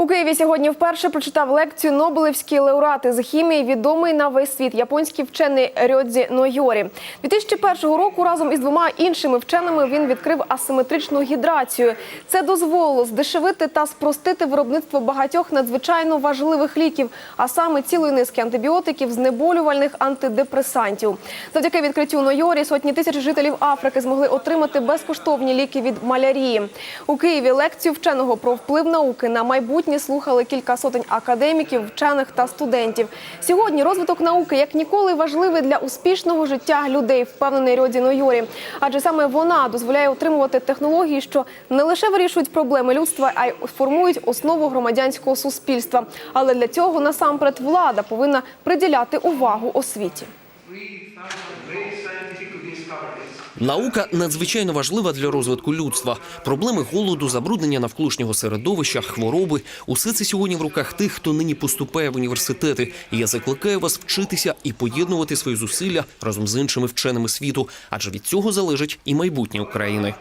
У Києві сьогодні вперше прочитав лекцію Нобелівський лауреат з хімії, відомий на весь світ японський вчений Рьодзі Нойорі. 2001 року разом із двома іншими вченими він відкрив асиметричну гідрацію. Це дозволило здешевити та спростити виробництво багатьох надзвичайно важливих ліків, а саме цілої низки антибіотиків, знеболювальних антидепресантів. Завдяки відкриттю Нойорі сотні тисяч жителів Африки змогли отримати безкоштовні ліки від малярії. У Києві лекцію вченого про вплив науки на майбутнє слухали кілька сотень академіків, вчених та студентів. Сьогодні розвиток науки як ніколи важливий для успішного життя людей, впевнений Рьодзі Нойорі. Адже саме вона дозволяє отримувати технології, що не лише вирішують проблеми людства, а й формують основу громадянського суспільства. Але для цього насамперед влада повинна приділяти увагу освіті. Наука надзвичайно важлива для розвитку людства. Проблеми голоду, забруднення навколишнього середовища, хвороби усе це сьогодні в руках тих, хто нині поступає в університети. І я закликаю вас вчитися і поєднувати свої зусилля разом з іншими вченими світу, адже від цього залежить і майбутнє України.